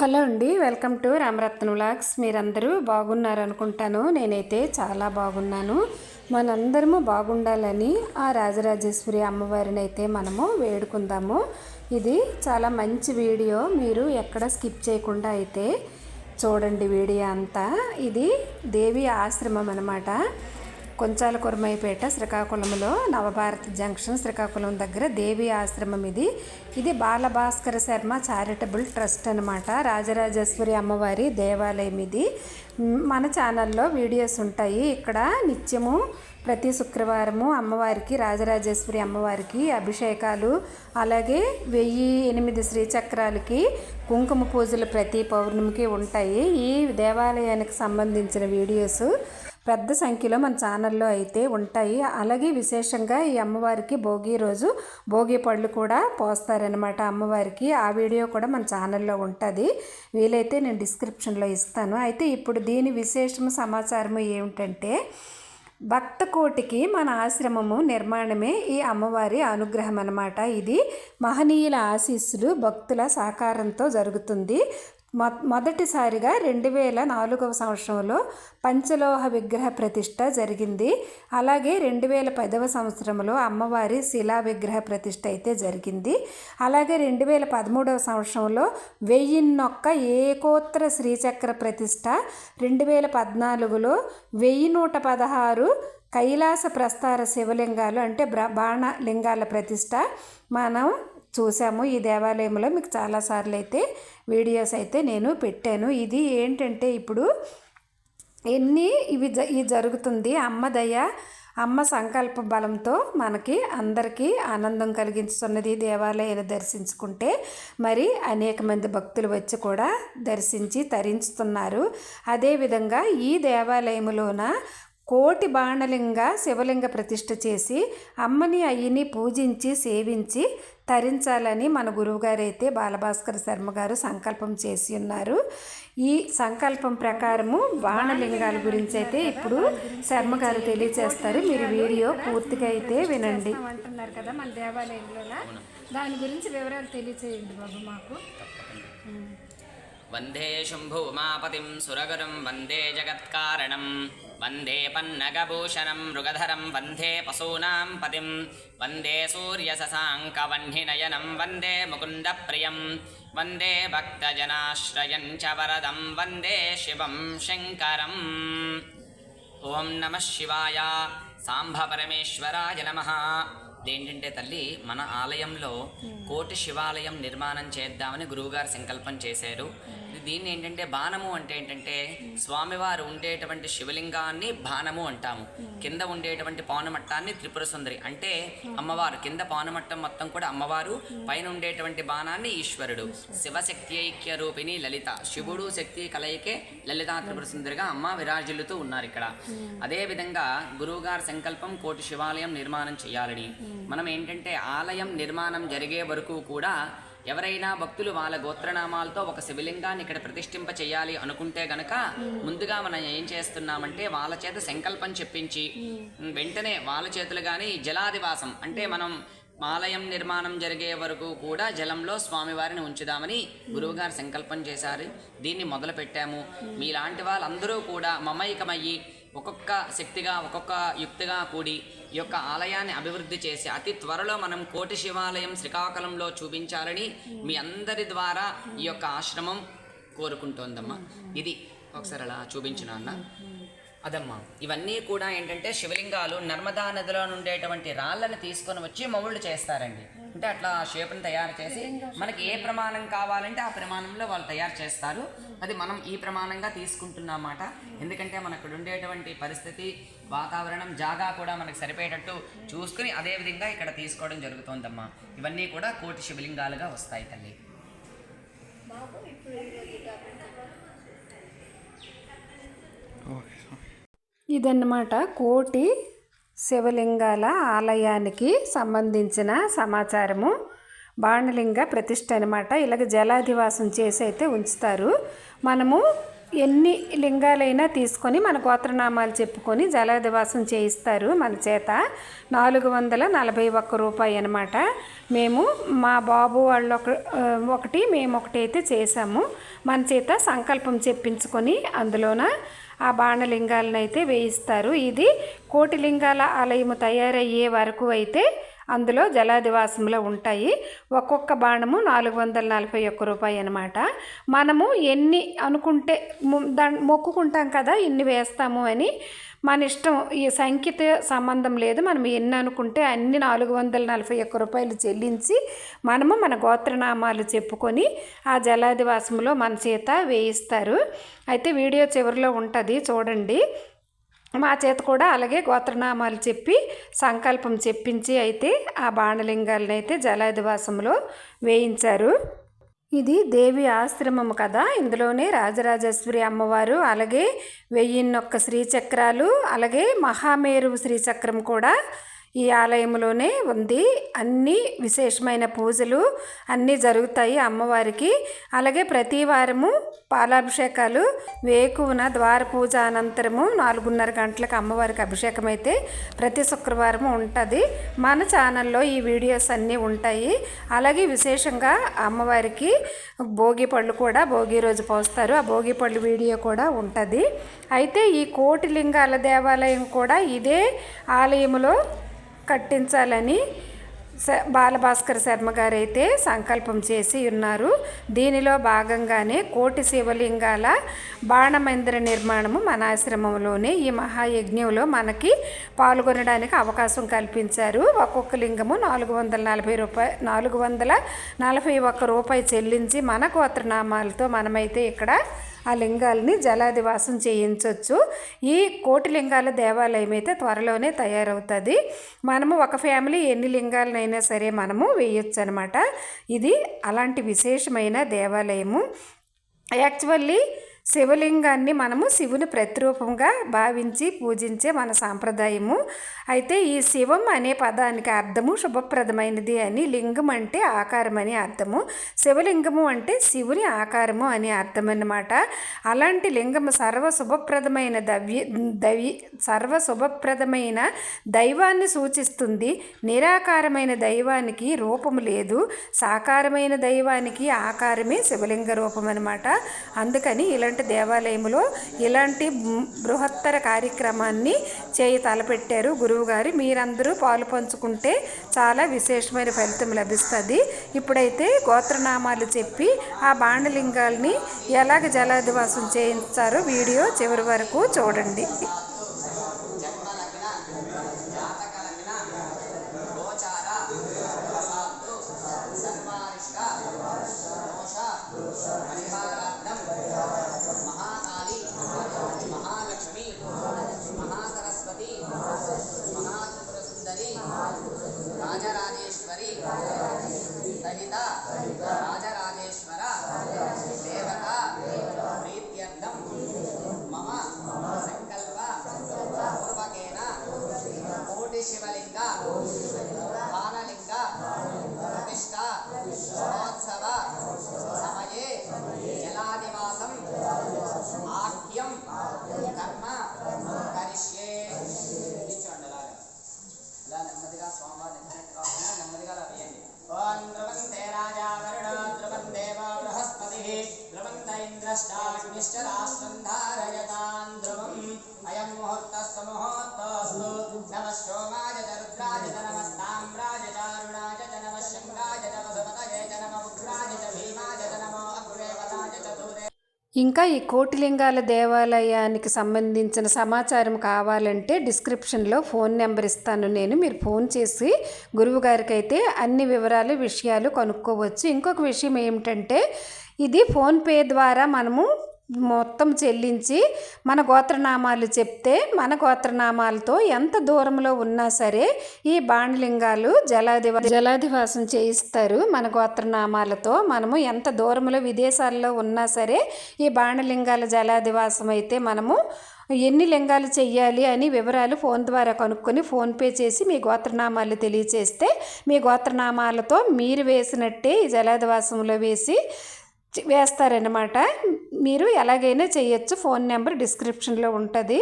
Hello అండి welcome to Ramaratna vlogs. మీరందరూ బాగున్నారు అనుకుంటాను నేనైతే చాలా బాగున్నాను. మనందరము బాగుండాలని ఆ రాజరాజేశ్వరి అమ్మవారిని అయితే మనము వేడుకుందాము. ఇది చాలా మంచి వీడియో. మీరు ఎక్కడ స్కిప్ చేయకుండా అయితే చూడండి వీడియో అంతా. ఇది దేవి ఆశ్రమం అనమాట కొంచాల కురమైపేట శ్రీకాకుళంలో నవభారత్ జంక్షన్ శ్రీకాకుళం దగ్గర దేవి ఆశ్రమం ఇది. ఇది బాలభాస్కర శర్మ చారిటబుల్ ట్రస్ట్ అనమాట రాజరాజేశ్వరి అమ్మవారి దేవాలయం ఇది. మన ఛానల్లో వీడియోస్ ఉంటాయి. ఇక్కడ నిత్యము ప్రతి శుక్రవారము అమ్మవారికి రాజరాజేశ్వరి అమ్మవారికి అభిషేకాలు అలాగే వెయ్యి ఎనిమిది శ్రీచక్రాలకి కుంకుమ పూజలు ప్రతి పౌర్ణమికి ఉంటాయి. ఈ దేవాలయానికి సంబంధించిన వీడియోస్ పెద్ద సంఖ్యలో మన ఛానల్లో అయితే ఉంటాయి. అలాగే విశేషంగా ఈ అమ్మవారికి భోగి రోజు భోగి పళ్ళు కూడా పోస్తారనమాట అమ్మవారికి. ఆ వీడియో కూడా మన ఛానల్లో ఉంటుంది. వీలైతే నేను డిస్క్రిప్షన్లో ఇస్తాను. అయితే ఇప్పుడు దీని విశేషం సమాచారం ఏమిటంటే భక్త కోటికి మన ఆశ్రమము నిర్మాణమే ఈ అమ్మవారి అనుగ్రహం అన్నమాట ఇది మహనీయుల ఆశీస్సులు భక్తుల సహకారంతో జరుగుతుంది. మొదటిసారిగా రెండు వేల నాలుగవ సంవత్సరంలో పంచలోహ విగ్రహ ప్రతిష్ట జరిగింది. అలాగే రెండు వేల పదవ సంవత్సరంలో అమ్మవారి శిలా విగ్రహ ప్రతిష్ట అయితే జరిగింది. అలాగే రెండు వేల పదమూడవ సంవత్సరంలో వెయ్యిన్నొక్క ఏకోత్తర శ్రీచక్ర ప్రతిష్ట రెండు వేల పద్నాలుగులో వెయ్యి నూట పదహారు కైలాస ప్రస్తార శివలింగాలు అంటే బ్ర బాణ లింగాల ప్రతిష్ట మనం చూసాము. ఈ దేవాలయంలో మీకు చాలాసార్లు అయితే వీడియోస్ అయితే నేను పెట్టాను. ఇది ఏంటంటే ఇప్పుడు ఎన్ని ఇవి జ ఇది జరుగుతుంది. అమ్మ దయ అమ్మ సంకల్ప బలంతో మనకి అందరికీ ఆనందం కలిగించుతున్నది దేవాలయాన్ని దర్శించుకుంటే. మరి అనేక మంది భక్తులు వచ్చి కూడా దర్శించి తరించుతున్నారు. అదేవిధంగా ఈ దేవాలయములోన కోటి బాణలింగ శివలింగ ప్రతిష్ఠ చేసి అమ్మని అయ్యని పూజించి సేవించి తరించాలని మన గురువుగారు అయితే బాలభాస్కర్ శర్మ గారు సంకల్పం చేసి ఉన్నారు. ఈ సంకల్పం ప్రకారము బాణలింగాల గురించి అయితే ఇప్పుడు శర్మ గారు తెలియచేస్తారు మీరు వీడియో పూర్తిగా అయితే వినండి. అంటున్నారు కదా మన దేవాలయంలోన. దాని గురించి వివరాలు తెలియచేయండి బాబు మాకు. వందే శంభుమాపతిం సురగురుం వందే జగత్కారణం. వందే పన్నగభూషణం మృగధరం వందే పశూనాం పతిం వందే సూర్యశశాంకవహ్నినయనం వందే ముకుందప్రియం వందే భక్తజనాశ్రయం చ వరదం వందే శివం శంకరం ఓం నమ శివాయ సాంబ పరమేశ్వరాయ నమ ఏంటంటే తల్లి మన ఆలయంలో కోటి శివాలయం నిర్మాణం చేద్దామని గురువుగారు సంకల్పం చేశారు. దీన్ని ఏంటంటే బాణము అంటే ఏంటంటే స్వామివారు ఉండేటువంటి శివలింగాన్ని బాణము అంటాము. కింద ఉండేటువంటి పౌనమట్టాన్ని త్రిపుర సుందరి అంటే అమ్మవారు. కింద పౌనమట్టం మొత్తం కూడా అమ్మవారు. పైన ఉండేటువంటి బాణాన్ని ఈశ్వరుడు. శివశక్తి ఐక్య రూపిణి లలిత. శివుడు శక్తి కలయికే లలితా త్రిపుర సుందరిగా అమ్మ విరాజిల్లుతూ ఉన్నారు ఇక్కడ. అదే విధంగా గురువుగారి సంకల్పం కోటి శివాలయం నిర్మాణం చేయాలని. మనం ఏంటంటే ఆలయం నిర్మాణం జరిగే వరకు కూడా ఎవరైనా భక్తులు వాళ్ళ గోత్రనామాలతో ఒక శివలింగాన్ని ఇక్కడ ప్రతిష్ఠింప చేయాలి అనుకుంటే గనక ముందుగా మనం ఏం చేస్తున్నామంటే వాళ్ళ చేత సంకల్పం చెప్పించి వెంటనే వాళ్ళ చేతులు కానీ జలాదివాసం అంటే మనం ఆలయం నిర్మాణం జరిగే వరకు కూడా జలంలో స్వామివారిని ఉంచుదామని గురువుగారు సంకల్పం చేశారు. దీన్ని మొదలు పెట్టాము మీలాంటి వాళ్ళందరూ కూడా మమైకమయ్యి ఒక్కొక్క శక్తిగా ఒక్కొక్క యుక్తిగా కూడి ఈ యొక్క ఆలయాన్ని అభివృద్ధి చేసి అతి త్వరలో మనం కోటి శివాలయం శ్రీకాకుళంలో చూపించాలని మీ అందరి ద్వారా ఈ యొక్క ఆశ్రమం కోరుకుంటోందమ్మా. ఇది ఒకసారి అలా చూపించిన అన్న? అదమ్మా. ఇవన్నీ కూడా ఏంటంటే శివలింగాలు నర్మదా నదిలో నుండేటువంటి రాళ్ళని తీసుకొని వచ్చి మౌళ్ళు చేస్తారండి. అంటే అట్లా షేప్ని తయారు చేసి మనకి ఏ ప్రమాణం కావాలంటే ఆ ప్రమాణంలో వాళ్ళు తయారు చేస్తారు. అది మనం ఈ ప్రమాణంగా తీసుకుంటున్నమాట. ఎందుకంటే మనకు ఉండేటువంటి పరిస్థితి వాతావరణం జాగా కూడా మనకు సరిపోయేటట్టు చూసుకుని అదే విధంగా ఇక్కడ తీసుకోవడం జరుగుతోందమ్మా. ఇవన్నీ కూడా కోటి శివలింగాలుగా వస్తాయి తల్లి. ఇదన్నమాట కోటి శివలింగాల ఆలయానికి సంబంధించిన సమాచారము బాణలింగ ప్రతిష్ట అనమాట ఇలాగ జలాధివాసం చేసి అయితే ఉంచుతారు. మనము ఎన్ని లింగాలైనా తీసుకొని మన గోత్రనామాలు చెప్పుకొని జలాదివాసం చేయిస్తారు మన చేత. నాలుగు వందల నలభై ఒక్క రూపాయి అనమాట మేము మా బాబు వాళ్ళు ఒక ఒకటి మేము ఒకటి అయితే చేసాము మన చేత సంకల్పం చెప్పించుకొని అందులోన ఆ బాణలింగాలను అయితే వేయిస్తారు. ఇది కోటి లింగాల ఆలయము తయారయ్యే వరకు అయితే అందులో జలాదివాసంలో ఉంటాయి. ఒక్కొక్క బాణము నాలుగు వందల నలభై ఒక్క రూపాయి అనమాట మనము ఎన్ని అనుకుంటే మొక్కుకుంటాం కదా ఇన్ని వేస్తాము అని మన ఇష్టం ఈ సంఖ్యతో సంబంధం లేదు. మనం ఎన్ని అనుకుంటే అన్ని నాలుగు వందల నలభై ఒక్క రూపాయలు చెల్లించి మనము మన గోత్రనామాలు చెప్పుకొని ఆ జలాదివాసంలో మన చేత వేయిస్తారు. అయితే వీడియో చివరిలో ఉంటుంది చూడండి. మా చేత కూడా అలాగే గోత్రనామాలు చెప్పి సంకల్పం చెప్పించి అయితే ఆ బాణలింగాలను అయితే జలాదివాసంలో వేయించారు. ఇది దేవి ఆశ్రమం కదా. ఇందులోనే రాజరాజేశ్వరి అమ్మవారు అలాగే వెయ్యిన్నొక్క శ్రీచక్రాలు అలాగే మహామేరు శ్రీచక్రం కూడా ఈ ఆలయంలోనే ఉంది. అన్ని విశేషమైన పూజలు అన్నీ జరుగుతాయి అమ్మవారికి. అలాగే ప్రతి వారము పాలాభిషేకాలు వేకువన ద్వార పూజ అనంతరము నాలుగున్నర గంటలకు అమ్మవారికి అభిషేకం అయితే ప్రతి శుక్రవారం ఉంటుంది. మన ఛానల్లో ఈ వీడియోస్ అన్నీ ఉంటాయి. అలాగే విశేషంగా అమ్మవారికి భోగి పళ్ళు కూడా భోగి రోజు పోస్తారు. ఆ భోగి పళ్ళు వీడియో కూడా ఉంటుంది. అయితే ఈ కోటిలింగాల దేవాలయం కూడా ఇదే ఆలయంలో కట్టించాలని బాలభాస్కర్ శర్మ గారైతే సంకల్పం చేసి ఉన్నారు. దీనిలో భాగంగానే కోటి శివలింగాల బాణమందిర నిర్మాణము మన ఆశ్రమంలోనే ఈ మహాయజ్ఞంలో మనకి పాల్గొనడానికి అవకాశం కల్పించారు. ఒక్కొక్క లింగము నాలుగు వందల నలభై రూపాయ నాలుగు వందల నలభై ఒక్క రూపాయి చెల్లించి మన గోత్రనామాలతో మనమైతే ఇక్కడ ఆ లింగాల్ని జలాదివాసం చేయించవచ్చు ఈ కోటి లింగాల దేవాలయం అయితే త్వరలోనే తయారవుతుంది. మనము ఒక ఫ్యామిలీ ఎన్ని లింగాలనైనా సరే మనము వేయొచ్చు అనమాట ఇది అలాంటి విశేషమైన దేవాలయము. యాక్చువల్లీ శివలింగాన్ని మనము శివుని ప్రతిరూపంగా భావించి పూజించే మన సాంప్రదాయము. అయితే ఈ శివం అనే పదానికి అర్థము శుభప్రదమైనది అని లింగం అంటే ఆకారం అని అర్థము. శివలింగము అంటే శివుని ఆకారము అని అర్థం అన్నమాట అలాంటి లింగము సర్వ శుభప్రదమైన దవ్య దవి సర్వ శుభప్రదమైన దైవాన్ని సూచిస్తుంది. నిరాకారమైన దైవానికి రూపము లేదు. సాకారమైన దైవానికి ఆకారమే శివలింగ రూపం అనమాట అందుకని ఇలాంటి దేవాలయంలో ఇలాంటి బృహత్తర కార్యక్రమాన్ని చేయి తలపెట్టారు గురువుగారు. మీరందరూ పాలు పంచుకుంటే చాలా విశేషమైన ఫలితం లభిస్తుంది. ఇప్పుడైతే గోత్రనామాలు చెప్పి ఆ బాణలింగాల్ని ఎలాగ జలాదివాసం చేయించారో వీడియో చివరి వరకు చూడండి. జన్మలగ్న ఇంకా ఈ కోటిలింగాల దేవాలయానికి సంబంధించిన సమాచారం కావాలంటే డిస్క్రిప్షన్లో ఫోన్ నెంబర్ ఇస్తాను. నేను మీరు ఫోన్ చేసి గురువు గారికి అయితే అన్ని వివరాలు విషయాలు కనుక్కోవచ్చు. ఇంకొక విషయం ఏమిటంటే ఇది ఫోన్పే ద్వారా మనము మొత్తం చెల్లించి మన గోత్రనామాలు చెప్తే మన గోత్రనామాలతో ఎంత దూరంలో ఉన్నా సరే ఈ బాణలింగాలు జలాదివా జలాదివాసం చేయిస్తారు మన గోత్రనామాలతో. మనము ఎంత దూరంలో విదేశాల్లో ఉన్నా సరే ఈ బాణలింగాల జలాదివాసం అయితే మనము ఎన్ని లింగాలు చెయ్యాలి అని వివరాలు ఫోన్ ద్వారా కనుక్కొని ఫోన్పే చేసి మీ గోత్రనామాలు తెలియచేస్తే మీ గోత్రనామాలతో మీరు వేసినట్టే ఈ జలాదివాసంలో వేసి వేస్తారనమాట మీరు ఎలాగైనా చేయొచ్చు. ఫోన్ నెంబర్ డిస్క్రిప్షన్లో ఉంటుంది.